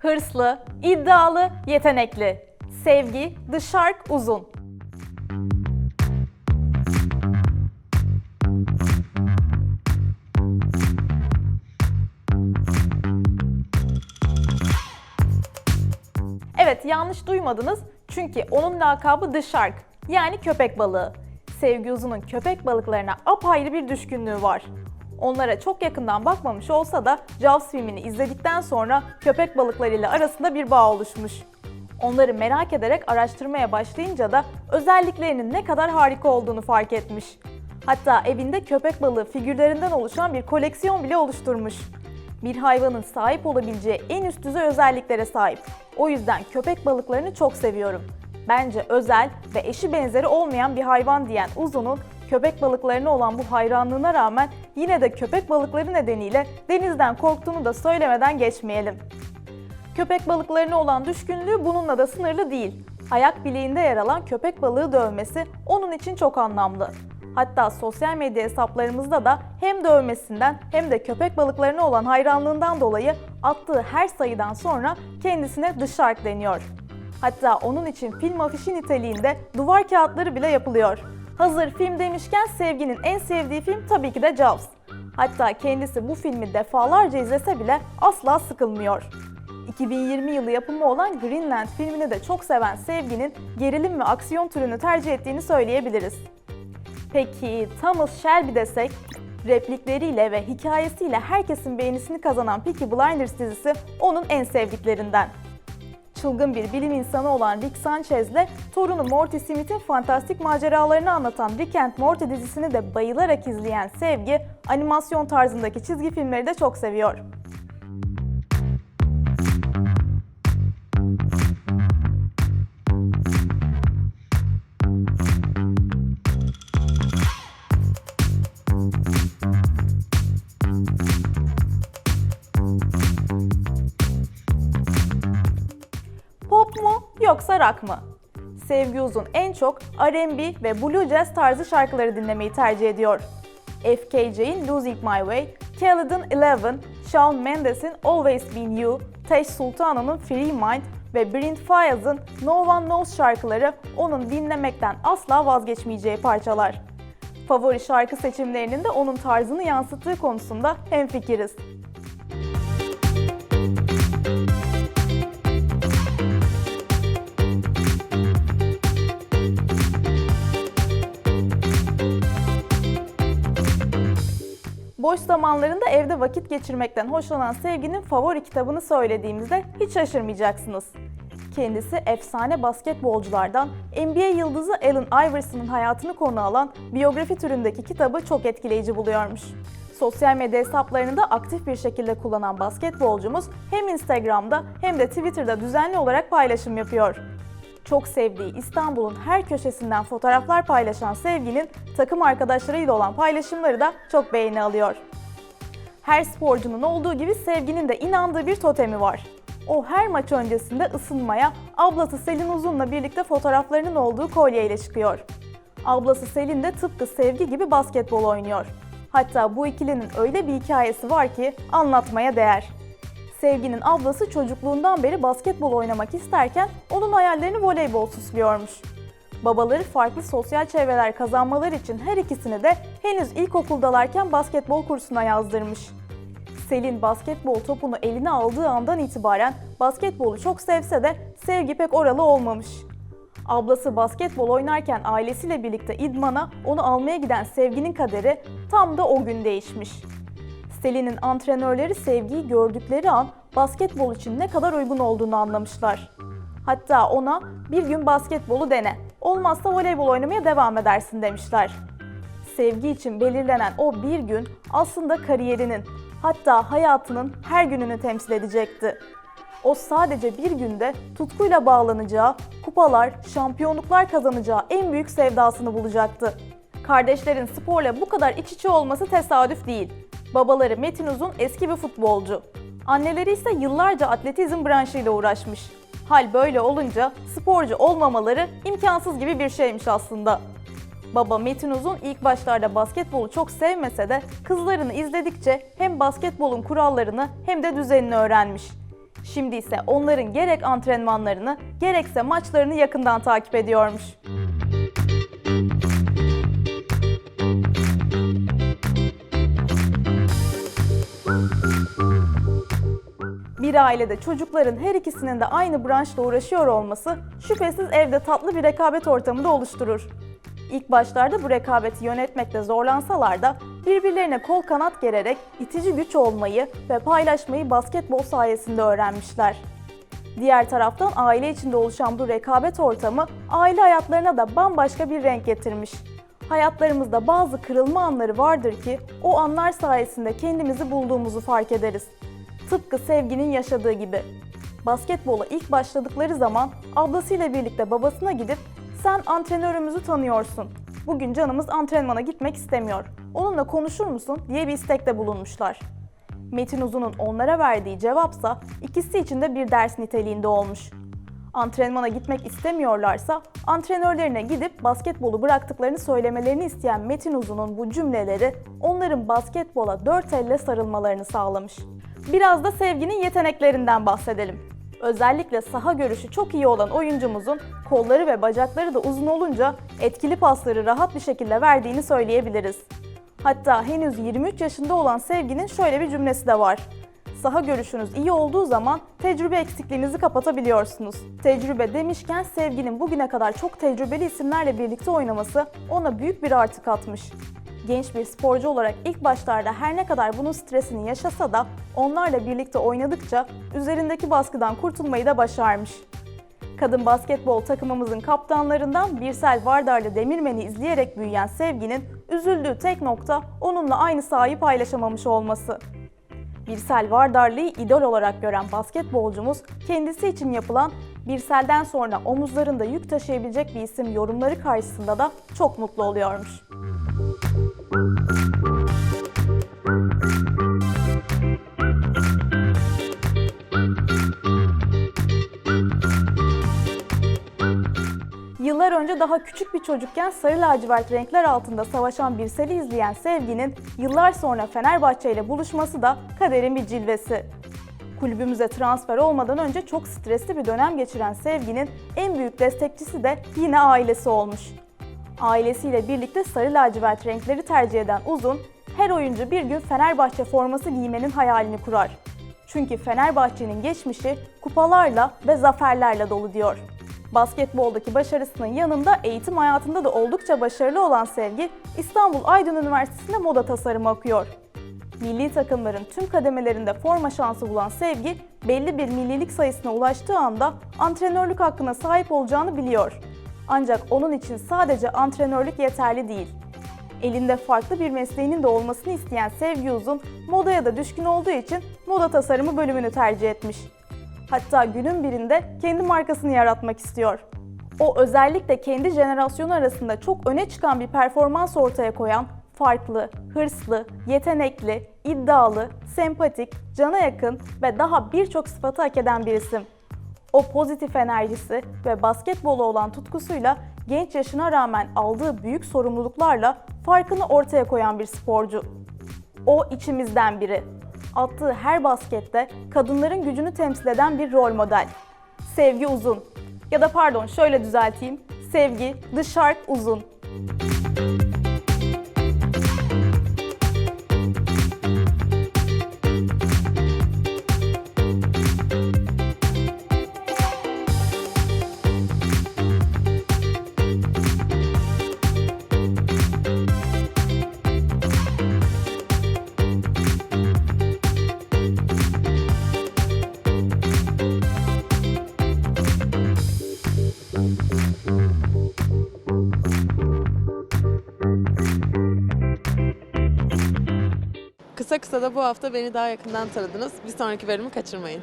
Hırslı, iddialı, yetenekli. Sevgi, The Shark uzun. Evet yanlış duymadınız çünkü onun lakabı The Shark yani köpek balığı. Sevgi Uzun'un köpek balıklarına apayrı bir düşkünlüğü var. Onlara çok yakından bakmamış olsa da Jaws filmini izledikten sonra köpek balıklarıyla arasında bir bağ oluşmuş. Onları merak ederek araştırmaya başlayınca da özelliklerinin ne kadar harika olduğunu fark etmiş. Hatta evinde köpek balığı figürlerinden oluşan bir koleksiyon bile oluşturmuş. Bir hayvanın sahip olabileceği en üst düzey özelliklere sahip. O yüzden köpek balıklarını çok seviyorum. Bence özel ve eşi benzeri olmayan bir hayvan diyen Uzun'un köpek balıklarına olan bu hayranlığına rağmen yine de köpek balıkları nedeniyle denizden korktuğunu da söylemeden geçmeyelim. Köpek balıklarına olan düşkünlüğü bununla da sınırlı değil. Ayak bileğinde yer alan köpek balığı dövmesi onun için çok anlamlı. Hatta sosyal medya hesaplarımızda da hem dövmesinden hem de köpek balıklarına olan hayranlığından dolayı attığı her sayıdan sonra kendisine Shark deniyor. Hatta onun için film afişi niteliğinde duvar kağıtları bile yapılıyor. Hazır film demişken Sevgi'nin en sevdiği film tabii ki de Jaws. Hatta kendisi bu filmi defalarca izlese bile asla sıkılmıyor. 2020 yılı yapımı olan Greenland filmini de çok seven Sevgi'nin gerilim ve aksiyon türünü tercih ettiğini söyleyebiliriz. Peki Thomas Shelby desek? Replikleriyle ve hikayesiyle herkesin beğenisini kazanan Peaky Blinders dizisi onun en sevdiklerinden. Çılgın bir bilim insanı olan Rick Sanchez'le torunu Morty Smith'in fantastik maceralarını anlatan Rick and Morty dizisini de bayılarak izleyen Sevgi, animasyon tarzındaki çizgi filmleri de çok seviyor. Yoksa rock mı? Sevgi Uzun en çok R&B ve Blue Jazz tarzı şarkıları dinlemeyi tercih ediyor. FKJ'in Losing My Way, Khaled'in Eleven, Shawn Mendes'in Always Been You, Tesh Sultano'nun Free Mind ve Brent Faiyaz'ın No One Knows şarkıları onun dinlemekten asla vazgeçmeyeceği parçalar. Favori şarkı seçimlerinin de onun tarzını yansıttığı konusunda hemfikiriz. Boş zamanlarında evde vakit geçirmekten hoşlanan Sevgi'nin favori kitabını söylediğimizde hiç şaşırmayacaksınız. Kendisi efsane basketbolculardan NBA yıldızı Allen Iverson'ın hayatını konu alan biyografi türündeki kitabı çok etkileyici buluyormuş. Sosyal medya hesaplarını da aktif bir şekilde kullanan basketbolcumuz hem Instagram'da hem de Twitter'da düzenli olarak paylaşım yapıyor. Çok sevdiği İstanbul'un her köşesinden fotoğraflar paylaşan Sevgi'nin takım arkadaşlarıyla olan paylaşımları da çok beğeni alıyor. Her sporcunun olduğu gibi Sevgi'nin de inandığı bir totemi var. O her maç öncesinde ısınmaya ablası Selin Uzun'la birlikte fotoğraflarının olduğu kolyeyle çıkıyor. Ablası Selin de tıpkı Sevgi gibi basketbol oynuyor. Hatta bu ikilinin öyle bir hikayesi var ki anlatmaya değer. Sevgi'nin ablası çocukluğundan beri basketbol oynamak isterken onun hayallerini voleybol süslüyormuş. Babaları farklı sosyal çevreler kazanmaları için her ikisini de henüz ilkokuldalarken basketbol kursuna yazdırmış. Selin basketbol topunu eline aldığı andan itibaren basketbolu çok sevse de sevgi pek oralı olmamış. Ablası basketbol oynarken ailesiyle birlikte idmana onu almaya giden Sevgi'nin kaderi tam da o gün değişmiş. Selin'in antrenörleri Sevgi'yi gördükleri an basketbol için ne kadar uygun olduğunu anlamışlar. Hatta ona bir gün basketbolu dene, olmazsa voleybol oynamaya devam edersin demişler. Sevgi için belirlenen o bir gün aslında kariyerinin, hatta hayatının her gününü temsil edecekti. O sadece bir günde tutkuyla bağlanacağı, kupalar, şampiyonluklar kazanacağı en büyük sevdasını bulacaktı. Kardeşlerin sporla bu kadar iç içe olması tesadüf değil. Babaları Metin Uzun eski bir futbolcu. Anneleri ise yıllarca atletizm branşıyla uğraşmış. Hal böyle olunca sporcu olmamaları imkansız gibi bir şeymiş aslında. Baba Metin Uzun ilk başlarda basketbolu çok sevmese de kızlarını izledikçe hem basketbolun kurallarını hem de düzenini öğrenmiş. Şimdi ise onların gerek antrenmanlarını gerekse maçlarını yakından takip ediyormuş. Bir ailede çocukların her ikisinin de aynı branşla uğraşıyor olması şüphesiz evde tatlı bir rekabet ortamı da oluşturur. İlk başlarda bu rekabeti yönetmekte zorlansalar da birbirlerine kol kanat gererek itici güç olmayı ve paylaşmayı basketbol sayesinde öğrenmişler. Diğer taraftan aile içinde oluşan bu rekabet ortamı aile hayatlarına da bambaşka bir renk getirmiş. Hayatlarımızda bazı kırılma anları vardır ki o anlar sayesinde kendimizi bulduğumuzu fark ederiz. Tıpkı Sevgi'nin yaşadığı gibi. Basketbola ilk başladıkları zaman ablasıyla birlikte babasına gidip sen antrenörümüzü tanıyorsun. Bugün canımız antrenmana gitmek istemiyor. Onunla konuşur musun diye bir istekte bulunmuşlar. Metin Uzun'un onlara verdiği cevapsa ikisi için de bir ders niteliğinde olmuş. Antrenmana gitmek istemiyorlarsa antrenörlerine gidip basketbolu bıraktıklarını söylemelerini isteyen Metin Uzun'un bu cümleleri onların basketbola dört elle sarılmalarını sağlamış. Biraz da sevginin yeteneklerinden bahsedelim. Özellikle saha görüşü çok iyi olan oyuncumuzun kolları ve bacakları da uzun olunca etkili pasları rahat bir şekilde verdiğini söyleyebiliriz. Hatta henüz 23 yaşında olan Sevgi'nin şöyle bir cümlesi de var. Saha görüşünüz iyi olduğu zaman tecrübe eksikliğinizi kapatabiliyorsunuz. Tecrübe demişken Sevgi'nin bugüne kadar çok tecrübeli isimlerle birlikte oynaması ona büyük bir artı katmış. Genç bir sporcu olarak ilk başlarda her ne kadar bunun stresini yaşasa da onlarla birlikte oynadıkça üzerindeki baskıdan kurtulmayı da başarmış. Kadın basketbol takımımızın kaptanlarından Birsel Vardarlı Demirmen'i izleyerek büyüyen Sevgi'nin üzüldüğü tek nokta onunla aynı sahayı paylaşamamış olması. Birsel Vardarlı'yı idol olarak gören basketbolcumuz kendisi için yapılan Birsel'den sonra omuzlarında yük taşıyabilecek bir isim yorumları karşısında da çok mutlu oluyormuş. Önce daha küçük bir çocukken sarı lacivert renkler altında savaşan Birsel'i izleyen Sevgi'nin yıllar sonra Fenerbahçe ile buluşması da kaderin bir cilvesi. Kulübümüze transfer olmadan önce çok stresli bir dönem geçiren Sevgi'nin en büyük destekçisi de yine ailesi olmuş. Ailesiyle birlikte sarı lacivert renkleri tercih eden Uzun, her oyuncu bir gün Fenerbahçe forması giymenin hayalini kurar. Çünkü Fenerbahçe'nin geçmişi kupalarla ve zaferlerle dolu diyor. Basketboldaki başarısının yanında eğitim hayatında da oldukça başarılı olan Sevgi, İstanbul Aydın Üniversitesi'nde moda tasarımı okuyor. Milli takımların tüm kademelerinde forma şansı bulan Sevgi, belli bir millilik sayısına ulaştığı anda antrenörlük hakkına sahip olacağını biliyor. Ancak onun için sadece antrenörlük yeterli değil. Elinde farklı bir mesleğinin de olmasını isteyen Sevgi Uzun, modaya da düşkün olduğu için moda tasarımı bölümünü tercih etmiş. Hatta günün birinde kendi markasını yaratmak istiyor. O özellikle kendi jenerasyonu arasında çok öne çıkan bir performans ortaya koyan, farklı, hırslı, yetenekli, iddialı, sempatik, cana yakın ve daha birçok sıfatı hak eden bir isim. O pozitif enerjisi ve basketbola olan tutkusuyla genç yaşına rağmen aldığı büyük sorumluluklarla farkını ortaya koyan bir sporcu. O içimizden biri. Attığı her baskette kadınların gücünü temsil eden bir rol model. Sevgi Uzun. Ya da pardon şöyle düzelteyim. Sevgi Shark Uzun. Kısa kısa da bu hafta beni daha yakından tanıdınız. Bir sonraki bölümü kaçırmayın.